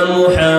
ومولانا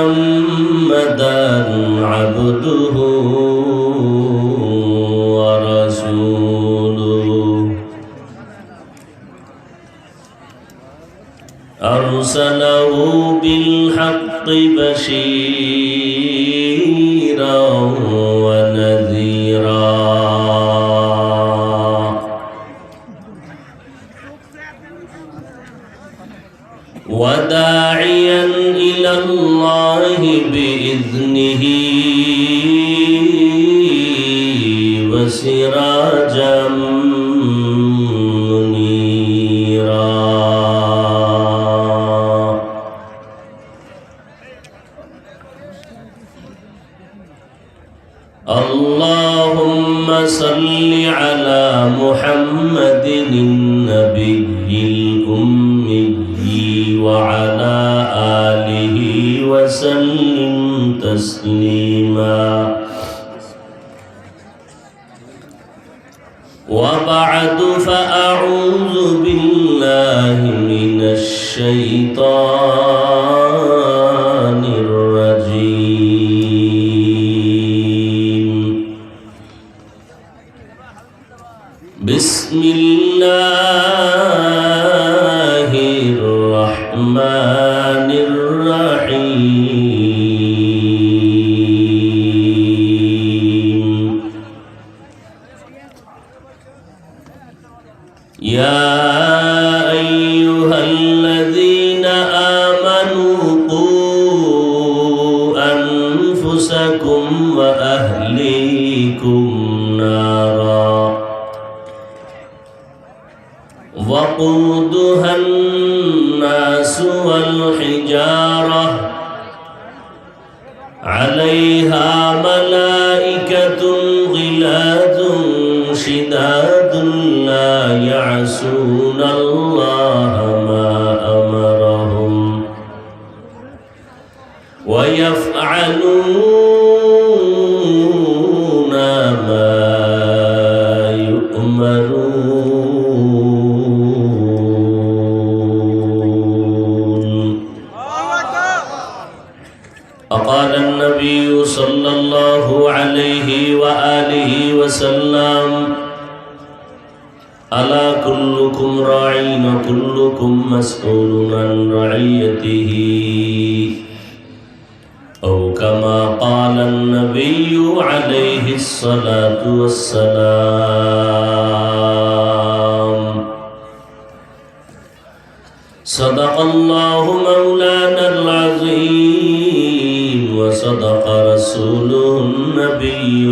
وسراجا وبعد فأعوذ بالله من الشيطان يا وكلكم مسؤول عن رعيته. أو كما قال النبي عليه الصلاة والسلام. صدق الله مولانا العظيم وصدق رسوله النبي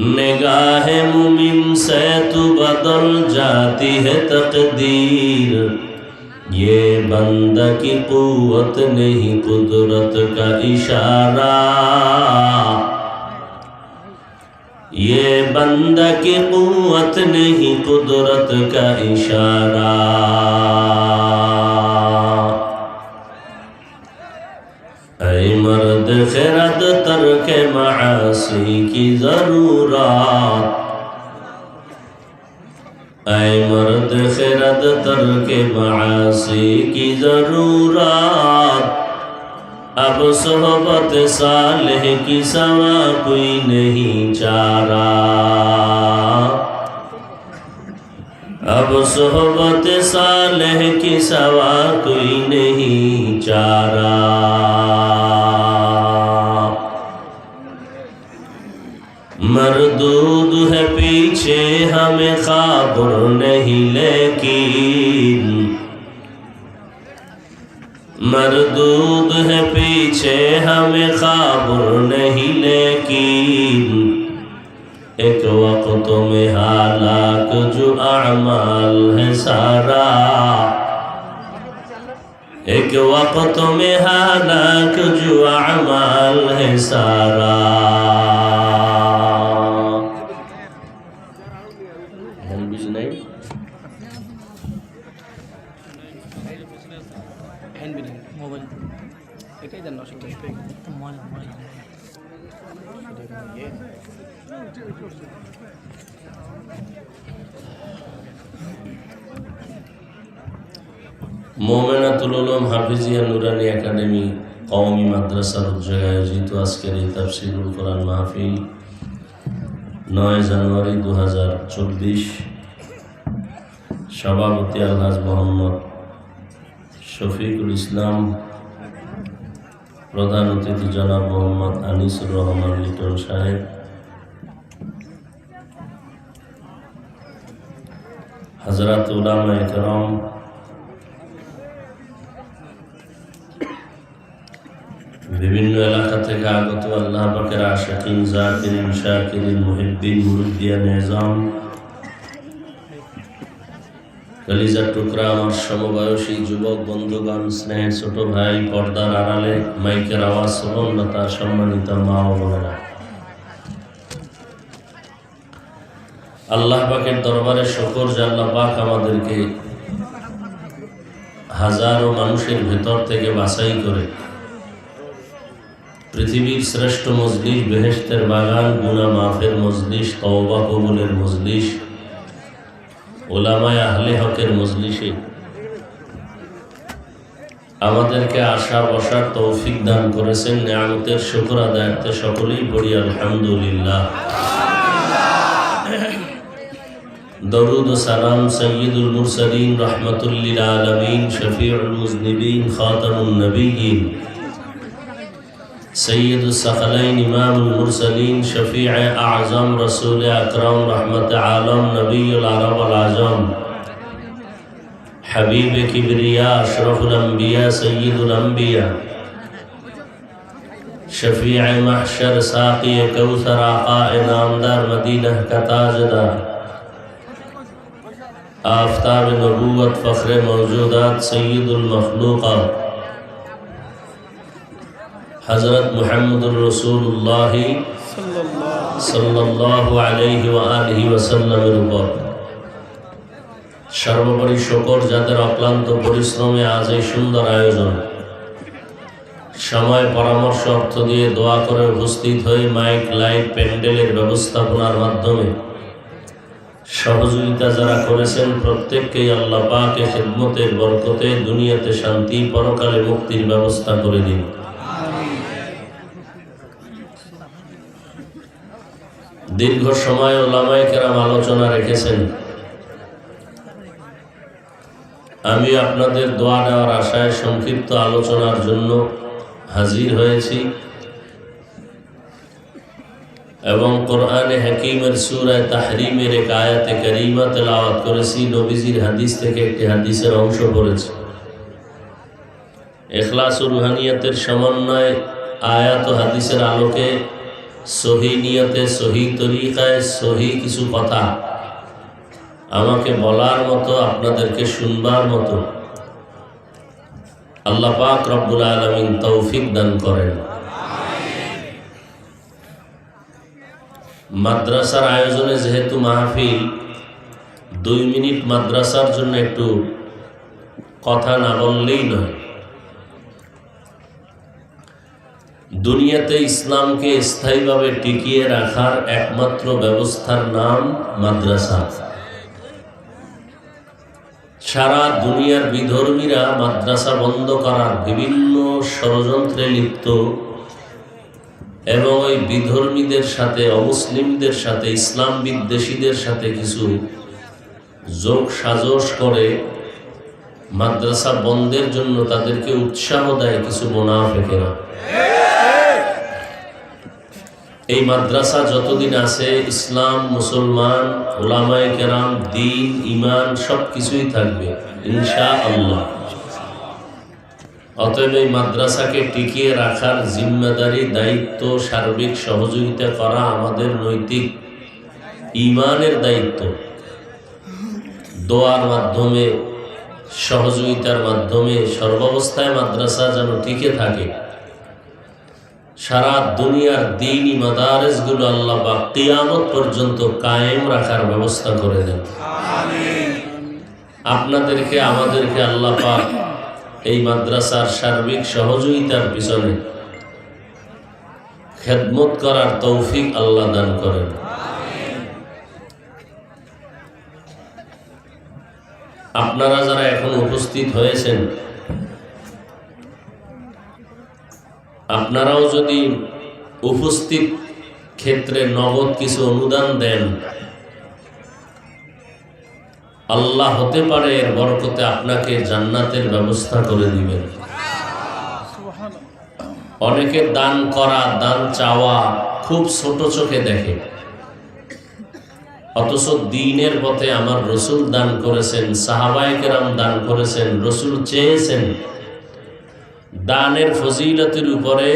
نگاہ مومن سے تو بدل جاتی ہے تقدیر ये بندہ की قوت नहीं कुदरत का इशारा ये بندہ کی قوت नहीं कुदरत का इशारा مرد خیرت ترک معاصی کی ضرورات اے مرد خیرت ترک معاصی کی ضرورات اب صحبت صالح کی سوا کوئی نہیں چارہ اب صحبت صالح کی سوا کوئی نہیں چارہ मरदूद है पीछे हमें खबर नहीं, लेकिन मरदूद है पीछे हमें खबर नहीं, लेकिन एक वक्त में हालाक जो अमाल है सारा। एक वक्त में हालाक जो अमाल है सारा। মোমেনাতুল উলুম হাফিজিয়া নুরানি একাডেমি কওমি মাদ্রাসার উদ্যোগে আয়োজিত আজকের এই তাফসিরুল কোরআন মাহফিল নয় জানুয়ারি দু হাজার চব্বিশ। সভাপতি আলহাজ মোহাম্মদ শফিকুল ইসলাম, প্রধান অতিথি জনাব মোহাম্মদ আনিসুর রহমান লিটন সাহেব হজরত উলামা বিভিন্ন এলাকা থেকে আগত আল্লাহ পাকের আশাকিন জাকিরিন শাকিরিন মুহিদ্দিন মুরুদ্দিয়া নিজাম, কালিজার টুকরা, আমার সমবয়সী যুবক, বন্ধুগণ, স্নেহের ছোট ভাই, পর্দার আড়ালে, মাইকের আওয়াজ শ্রবণ তার সম্মানিত মা ও বোনেরা। আল্লাহ পাকের দরবারে শকর যে আল্লাহ পাক আমাদেরকে হাজারো মানুষের ভেতর থেকে বাছাই করে পৃথিবীর শ্রেষ্ঠ মজলিস বেহেস্তের বাগান গুনা মাফের মজলিস, তওবা কবুলের মজলিস, ওলামায় আহলে হকের মজলিসে আমাদেরকে আশা বসার তৌফিক দান করেছেন, নিয়ামতের শুকর আদায়তে সকলেই পড়ি, আলহামদুলিল্লাহ। درود و سلام سید المرسلین رحمت للعالمین شفیع المذنبین خاتم النبیین. سید السخلین امام المرسلین شفیع اعظم رسول اکرام رحمت عالم نبی العرب العظم حبیب کبریا اشرف الانبیاء سید الانبیاء. شفیع محشر ساقی کوثر آقا انعامدار مدینہ کا تاجدار آفتاب نبوت فخر موجودات سید المخلوقات حضرت محمد الرسول اللہ صلی اللہ علیہ وآلہ وسلم উপর। সর্বোপরি শকর, যাদের অক্লান্ত পরিশ্রমে আজ এই সুন্দর আয়োজন। সময় পরামর্শ অর্থ দিয়ে দোয়া করে উপস্থিত হয়ে মাইক লাইভ প্যান্ডেলের ব্যবস্থাপনার মাধ্যমে সহযোগিতা যারা করেছেন প্রত্যেককেই আল্লাহ পাকে খেদমতের বরকতে দুনিয়াতে শান্তি, পরকালে মুক্তির ব্যবস্থা করে দিন। দীর্ঘ সময় ওলামায় কেরাম আলোচনা রেখেছেন। আমি আপনাদের দোয়া নেওয়ার আশায় সংক্ষিপ্ত আলোচনার জন্য হাজির হয়েছি। এবং কোরআনে হাকিমের সুরায় তাহরিমের এক আয়াতে করিমা তেলাওয়াত করেছি, নবীজির হাদিস থেকে একটি হাদিসের অংশ পড়েছি। এখলাস রুহানিয়াতের সমন্বয় আয়াত হাদিসের আলোকে সহি নিয়তে, সহি তরিকায় সহি কিছু কথা আমাকে বলার মতো, আপনাদেরকে শুনবার মতো আল্লাহ পাক রব্বুল আলমিন তৌফিক দান করেন। মাদ্রাসার আয়োজনে যেহেতু মাহফিল, দুই মিনিট মাদ্রাসার জন্য একটু কথা না বললেই নয়। দুনিয়াতে ইসলামকে স্থায়ীভাবে টিকিয়ে রাখার একমাত্র ব্যবস্থার নাম মাদ্রাসা। সারা দুনিয়ার বিধর্মীরা মাদ্রাসা বন্ধ করার বিভিন্ন ষড়যন্ত্রে লিপ্ত। এবং ওই বিধর্মীদের সাথে, অমুসলিমদের সাথে, ইসলাম বিদ্বেষীদের সাথে কিছু যোগ সাজস করে মাদ্রাসা বন্ধের জন্য তাদেরকে উৎসাহ দেয় কিছু মোনাফেকেরা। এই মাদ্রাসা যতদিন আছে, ইসলাম, মুসলমান, ওলামায় কেরাম, দিন ইমান সব কিছুই থাকবে ইনশা আল্লাহ অতএব এই মাদ্রাসাকে টিকিয়ে রাখার জিম্মেদারি দায়িত্ব সার্বিক সহযোগিতা করা আমাদের নৈতিক ইমানের দায়িত্ব। দোয়ার মাধ্যমে সহযোগিতার মাধ্যমে সর্বাবস্থায় মাদ্রাসা যেন টিকে থাকে। সারা দুনিয়ার দিনই মাদারেসগুলো আল্লাহ বা কিয়ামত পর্যন্ত কায়েম রাখার ব্যবস্থা করে দেন। আপনাদেরকে আমাদেরকে আল্লাহ পাক এই মাদ্রাসার সার্বিক সহযোগিতার পিছনে খেদমত করার তৌফিক আল্লাহ দান করেন। আপনারা যারা এখন উপস্থিত হয়েছেন, আপনারাও যদি উপস্থিত ক্ষেত্রে নগদ কিছু অনুদান দেন আল্লাহ হতে পারে, এর বরকতে আপনাকে জান্নাতের ব্যবস্থা করে দিবেন। অনেকে দান করা, দান চাওয়া খুব ছোট চোখে দেখে। অথচ দিনের পথে আমার রসুল দান করেছেন সাহাবায়কেরাম দান করেছেন, রসুল চেয়েছেন। দানের ফজিলতের উপরে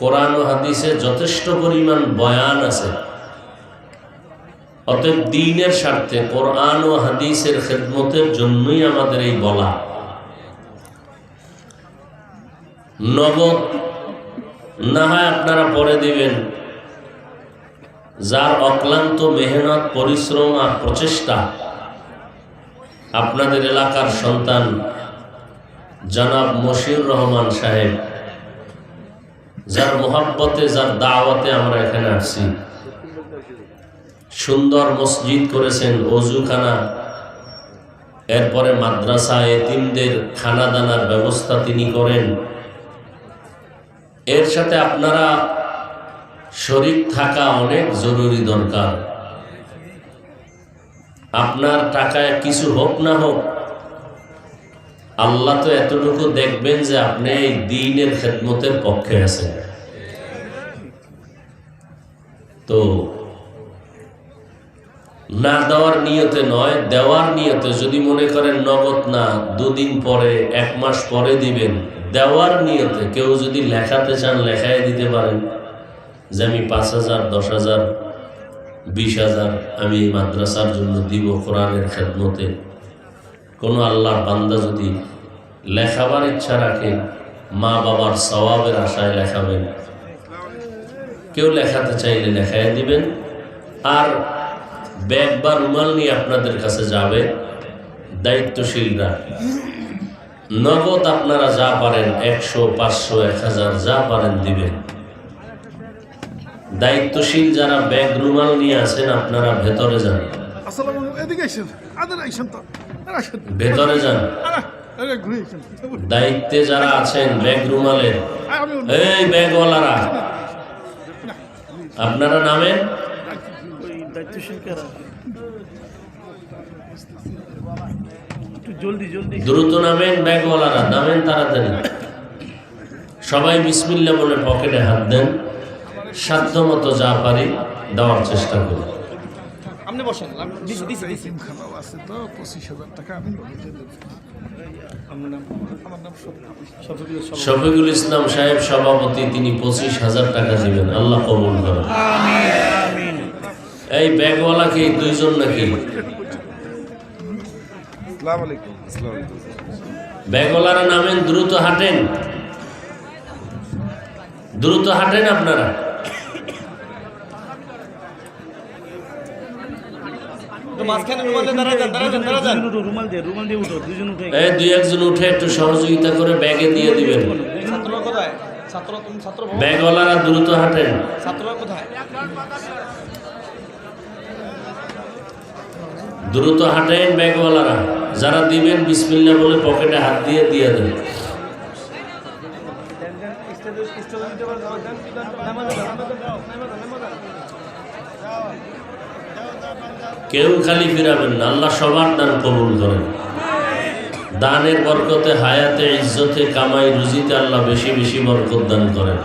কোরআন হাদিসে যথেষ্ট পরিমাণ বয়ান আছে। অতএব দিনের স্বার্থে কোরআন ও হাদিসের খেদমতের জন্যই আমাদের এই বলা। নগদ না হয় আপনারা পরে দিবেন। যার অক্লান্ত মেহনত, পরিশ্রম আর প্রচেষ্টা আপনাদের এলাকার সন্তান জনাব মশিউর রহমান সাহেব, যার মোহাব্বতে, যার দাওয়াতে আমরা এখানে আসছি। সুন্দর মসজিদ করেছেন অজুখানা। এরপরে মাদ্রাসা এতিমদের খানা দানার ব্যবস্থা তিনি করেন। এর সাথে আপনারা শরীর থাকা অনেক জরুরি দরকার। আপনার টাকায় কিছু হোক না হোক, আল্লাহ তো এতটুকু দেখবেন যে আপনি এই দিনের খেদমতের পক্ষে আছেন। তো না দেওয়ার নিয়তে নয়, দেওয়ার নিয়তে যদি মনে করেন নগদ না, দুদিন পরে, এক মাস পরে দিবেন, দেওয়ার নিয়তে কেউ যদি লেখাতে চান, লেখায় দিতে পারেন। যে আমি পাঁচ হাজার, দশ হাজার, বিশ হাজার আমি এই মাদ্রাসার জন্য দিব কোরআনের খেদমতে। কোনো আল্লাহ বান্দা যদি লেখাবার ইচ্ছা রাখে, মা বাবার সওয়াবের আশায় লেখাবেন। কেউ লেখাতে চাইলে লেখায় দিবেন। আর ব্যাগ বা রুমাল নিয়ে আপনাদের কাছে যাবে। দায়িত্বশীলরা। নগদ আপনারা যা পারেন একশো পাঁচশো এক হাজার যা পারেন দিবেন। দায়িত্বশীল যারা ব্যাগ রুমাল নিয়ে আছেন আপনারা ভেতরে যান। ভেতরে যান। দায়িত্বে যারা আছেন ব্যাগ রুমালের। এই ব্যাগওয়ালারা। আপনারা নামেন ওই দায়িত্বশীল কারা একটু জলদি জলদি দ্রুত নামেন ব্যাগওয়ালারা নামেন তাড়াতাড়ি। সবাই বিসমিল্লা বলে পকেটে হাত দেন। সাধ্য মতো যা পারি দেওয়ার চেষ্টা করি আপনি বসেন আমি দিছি দিছি দিছি। খানাও আছে তো পঁচিশ হাজার টাকা আমি বলে দেব। আমার নাম আমার নাম সত্যি শফিকুল ইসলাম সাহেব সভাপতি তিনি পঁচিশ হাজার টাকা দিবেন। আল্লাহ কবুল করেন। আমিন। এই ব্যাগওয়ালা কি দুইজন নাকি? আসসালামু আলাইকুম আসসালামু আলাইকুম ব্যাগওয়ালারা নামেন দ্রুত হাঁটেন। দ্রুত হাঁটেন আপনারা। দুই একজন উঠে একটু সহযোগিতা করে ব্যাগে দিয়ে দিবেন? ব্যাগওয়ালারা দ্রুত হাঁটেন। ছাত্ররা কোথায়? দ্রুত হাঁটেন ব্যাগওয়ালারা। যারা দিবেন বিসমিল্লা বলে পকেটে হাত দিয়ে দিয়ে দেন। কেউ খালি ফিরাবেন না, আল্লাহ সবার দান কবুল করেন। দানের বরকতে হায়াতে, ইজ্জতে, কামাই, রুজিতে আল্লাহ বেশি বেশি বরকত দান করেন।